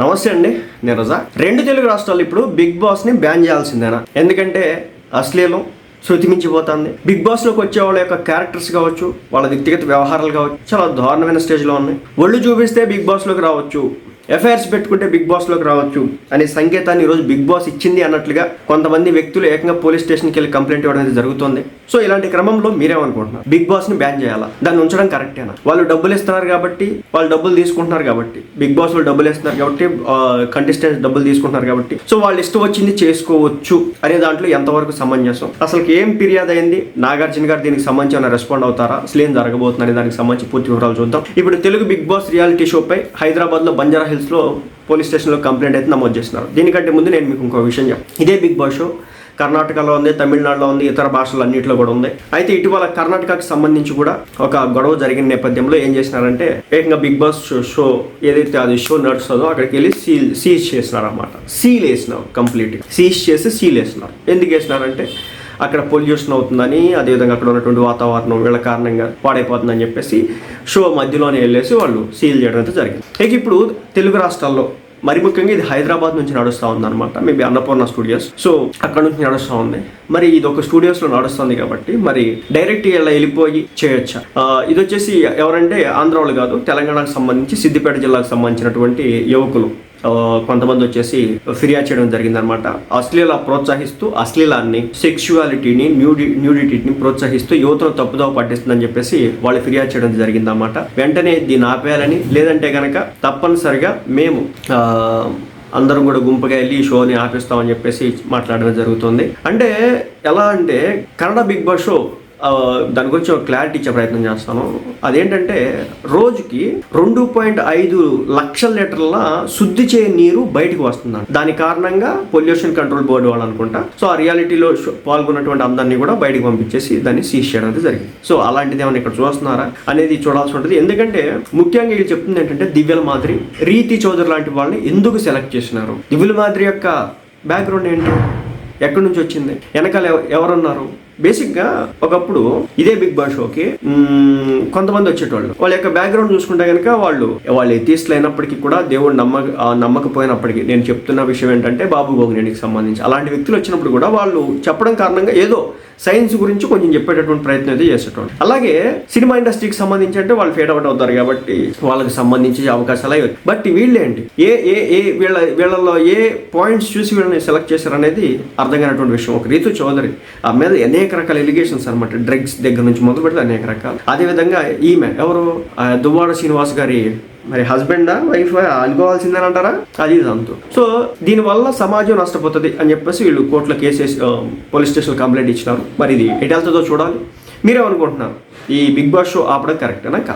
నమస్తే అండి నేను రజా. రెండు తెలుగు రాష్ట్రాలు ఇప్పుడు బిగ్ బాస్ని బ్యాన్ చేయాల్సిందేనా? ఎందుకంటే అశ్లీలం శృతిమించిపోతుంది. బిగ్ బాస్లోకి వచ్చే వాళ్ళ యొక్క క్యారెక్టర్స్ కావచ్చు వాళ్ళ వ్యక్తిగత వ్యవహారాలు కావచ్చు చాలా దారుణమైన స్టేజ్లో ఉన్నాయి. ఒళ్ళు చూపిస్తే బిగ్ బాస్లోకి రావచ్చు. ఎఫ్ఐఆర్స్ పెట్టుకుంటే బిగ్ బాస్లోకి రావచ్చు అనే సంకేతాన్ని ఈరోజు బిగ్ బాస్ ఇచ్చింది అన్నట్లుగా కొంతమంది వ్యక్తులు ఏకంగా పోలీస్ స్టేషన్కి వెళ్ళి కంప్లైంట్ ఇవ్వడం అనేది జరుగుతుంది. సో ఇలాంటి క్రమంలో మీరేమనుకుంటున్నారు? బిగ్ బాస్ని బ్యాన్ చేయాలా? దాన్ని ఉంచడం కరెక్టేనా వాళ్ళు డబ్బులు ఇస్తున్నారు కాబట్టి వాళ్ళు డబ్బులు తీసుకుంటున్నారు కాబట్టి బిగ్ బాస్ వాళ్ళు డబ్బులు ఇస్తున్నారు కాబట్టి కంటెస్టెంట్స్ డబ్బులు తీసుకుంటున్నారు కాబట్టి. సో వాళ్ళు ఇష్టం వచ్చింది చేసుకోవచ్చు అనే దాంట్లో ఎంతవరకు సమంజసం? అసలు ఏం ఫిర్యాదు అయింది? నాగార్జున గారు దీనికి సంబంధించి ఏమైనా రెస్పాండ్ అవుతారా? అసలు ఏం జరగబోతుంది అనే దానికి సంబంధించి పూర్తి వివరాలు చూద్దాం. ఇప్పుడు తెలుగు బిగ్ బాస్ రియాలిటీ షోపై హైదరాబాద్లో బంజారా హిల్స్లో పోలీస్ స్టేషన్లో కంప్లైంట్ అయితే నమోదు చేస్తున్నారు. దీనికంటే ముందు నేను మీకు ఇంకో విషయం చెప్తాను ఇదే బిగ్ బాస్ షో. కర్ణాటకలో ఉంది తమిళనాడులో ఉంది ఇతర భాషలు అన్నింటిలో కూడా ఉంది. అయితే ఇటీవల కర్ణాటకకు సంబంధించి కూడా ఒక గొడవ జరిగిన నేపథ్యంలో ఏం చేసినారంటే ఏకంగా బిగ్ బాస్ షో షో ఏదైతే అది షో నడుస్తుందో అక్కడికి వెళ్ళి సీల్ సీజ్ చేసినారు అనమాట సీల్ వేసినారు కంప్లీట్గా. సీజ్ చేసి సీల్ వేసినారు. ఎందుకు వేసినారంటే అక్కడ పొల్యూషన్ అవుతుందని అదేవిధంగా అక్కడ ఉన్నటువంటి వాతావరణం వీళ్ళ కారణంగా పాడైపోతుందని చెప్పేసి షో మధ్యలోనే వెళ్ళేసి వాళ్ళు సీల్ చేయడం అయితే జరిగింది. ఇక ఇప్పుడు తెలుగు రాష్ట్రాల్లో మరి ముఖ్యంగా ఇది హైదరాబాద్ నుంచి నడుస్తూ ఉంది అనమాట మేబీ అన్నపూర్ణ స్టూడియోస్. సో అక్కడ నుంచి నడుస్తూ ఉంది. మరి ఇది ఒక స్టూడియోస్లో నడుస్తుంది కాబట్టి మరి డైరెక్ట్ ఇలా వెళ్ళిపోయి చేయొచ్చా? ఇది వచ్చేసి ఎవరంటే ఆంధ్ర వాళ్ళు కాదు తెలంగాణకు సంబంధించి సిద్దిపేట జిల్లాకు సంబంధించినటువంటి యువకులు. కొంతమంది వచ్చేసి ఫిర్యాదు చేయడం జరిగిందనమాట అశ్లీల ప్రోత్సహిస్తూ అశ్లీలాన్ని సెక్షువాలిటీని న్యూడి న్యూడిటీని ప్రోత్సహిస్తూ యువతను తప్పుదోవ పట్టిస్తుందని చెప్పేసి వాళ్ళు ఫిర్యాదు చేయడం జరిగిందన్నమాట. వెంటనే దీన్ని ఆపేయాలని లేదంటే కనుక తప్పనిసరిగా మేము అందరం కూడా గుంపుగా వెళ్ళి ఈ షోని ఆపిస్తామని చెప్పేసి మాట్లాడడం జరుగుతుంది. అంటే ఎలా అంటే కన్నడ బిగ్ బాస్ షో దాని గురించి ఒక క్లారిటీ ఇచ్చే ప్రయత్నం చేస్తాను. అదేంటంటే రోజుకి రెండు పాయింట్ ఐదు లక్షల లీటర్ల శుద్ధి చేయని నీరు బయటకు వస్తుందంట. దాని కారణంగా పొల్యూషన్ కంట్రోల్ బోర్డు వాళ్ళు అనుకుంటా. సో ఆ రియాలిటీలో పాల్గొన్నటువంటి అందరినీ కూడా బయటకు పంపించేసి దాన్ని సీజ్ చేయడం అయితే జరిగింది. సో అలాంటిది ఏమైనా ఇక్కడ చూస్తున్నారా అనేది చూడాల్సి ఉంటుంది. ఎందుకంటే ముఖ్యంగా వీళ్ళు చెప్తుంది ఏంటంటే దివ్యల మాదిరి రీతి చౌదరి లాంటి వాళ్ళని ఎందుకు సెలెక్ట్ చేసినారు? దివ్యుల మాదిరి యొక్క బ్యాక్గ్రౌండ్ ఏంటి? ఎక్కడి నుంచి వచ్చింది? వెనకాల ఎవరున్నారు? బేసిక్గా ఒకప్పుడు ఇదే బిగ్ బాస్ షోకి కొంతమంది వచ్చేటోళ్ళు. వాళ్ళ యొక్క బ్యాక్గ్రౌండ్ చూసుకుంటే కనుక వాళ్ళు వాళ్ళు ఎథీస్ట్లు అయినప్పటికీ కూడా దేవుడు నమ్మ నమ్మకపోయినప్పటికీ నేను చెప్తున్న విషయం ఏంటంటే బాబు గోగినేనికి సంబంధించి. అలాంటి వ్యక్తులు వచ్చినప్పుడు కూడా వాళ్ళు చెప్పడం కారణంగా ఏదో సైన్స్ గురించి కొంచెం చెప్పేటటువంటి ప్రయత్నం అయితే చేసేటోళ్ళు. అలాగే సినిమా ఇండస్ట్రీకి సంబంధించి అంటే వాళ్ళు ఫేడ్ అవుట్ అవుతారు కాబట్టి వాళ్ళకి సంబంధించి అవకాశాలు అయ్యి బట్ వీళ్ళేంటి? ఏ ఏ ఏ వీళ్ళ వీళ్ళలో ఏ పాయింట్స్ చూసి వీళ్ళని సెలెక్ట్ చేశారనేది అర్థం కానటువంటి విషయం. ఒక రీతు చౌదరి ఆ మీద అనేక అనేక రకాల ఎలిగేషన్స్ అనమాట డ్రగ్స్ దగ్గర నుంచి మొదలు పెడితే అనేక రకాలు. అదేవిధంగా ఈమె ఎవరు? ఆ, దువ్వాడ శ్రీనివాస్ గారి మరి హస్బెండా వైఫ్ అనుకోవాల్సిందని అంటారా? అది ఇదంతా సో దీనివల్ల సమాజం నష్టపోతుంది అని చెప్పేసి వీళ్ళు కోర్టులో కేసు పోలీస్ స్టేషన్ కంప్లైంట్ ఇచ్చినారు. మరి ఇది ఎటు వెళ్తుందో చూడాలి. మీరేమనుకుంటున్నారు? ఈ బిగ్ బాస్ షో ఆపడం కరెక్టేనా కాదా?